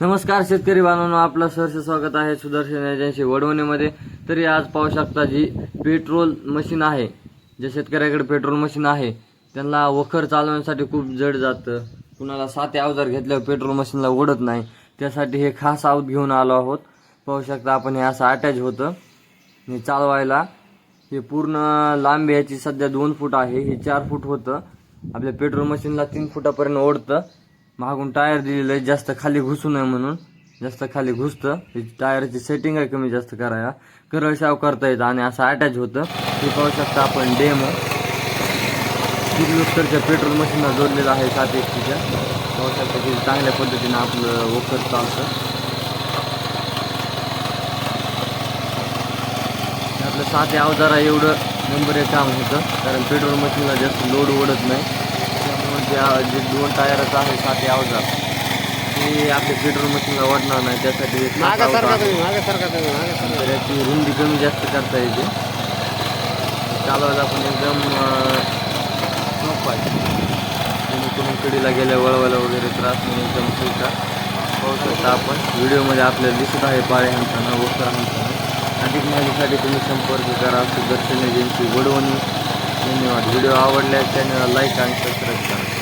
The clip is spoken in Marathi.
नमस्कार शेतकरी बांधवांनो आपलं सहर्ष स्वागत आहे सुदर्शन एजन्सी वडवणीमध्ये. तरी आज पाहू शकता जी पेट्रोल मशीन आहे ज्या शेतकऱ्याकडे पेट्रोल मशीन आहे त्यांना वखर चालवण्यासाठी खूप जड जातं. कुणाला साते अवजार घेतल्यावर पेट्रोल मशीनला ओढत नाही. त्यासाठी हे खास आऊत घेऊन आलो आहोत. पाहू शकता आपण हे असं अटॅच होतं. हे चालवायला हे पूर्ण लांबी याची सध्या दोन फूट आहे हे चार फूट होतं. आपल्या पेट्रोल मशीनला तीन फुटापर्यंत ओढतं. मागून टायर दिलेलं आहे जास्त खाली घुसू नये म्हणून. जास्त खाली घुसतं. टायरची सेटिंग आहे कमी जास्त करायला. करळ शाव करता येतं आणि असं अटॅच होतं. हे पाहू शकता आपण डेम किर्लोस्करच्या पेट्रोल मशीनला जोडलेलं आहे सात एचपीच्या पाहू शकता की चांगल्या पद्धतीनं आपलं वखर चालतं. आपलं साध्या अवजारा एवढं नंबर एक काम होतं. कारण पेट्रोल मशीनला जास्त लोड ओढत नाही. जे दोन टायरचं आहे साधे अवजार ते आपल्या पेट्रोल मशीनला ओढणार नाही त्यासाठी एक मागे साधा सरका अवजार तुम्ही मागे सरका तुम्ही मागे सरका. तर याची रुंदी कमी जास्त करता येते. चालवायला पण एकदम सोपं आहे. जेणेकरून कडीला गेल्या वळवायला वगैरे त्रास नाही एकदम ठीक पाहू शकता आपण. व्हिडिओमध्ये आपल्याला दिसत आहे पाळे हाणताना वखर हाणताना अधिक माहितीसाठी तुम्ही संपर्क करा. सुदर्शन एजन्सी वडवणी. धन्यवाद. व्हिडिओ आवडल्यास चॅनलला लाईक आणि सबस्क्राईब करा.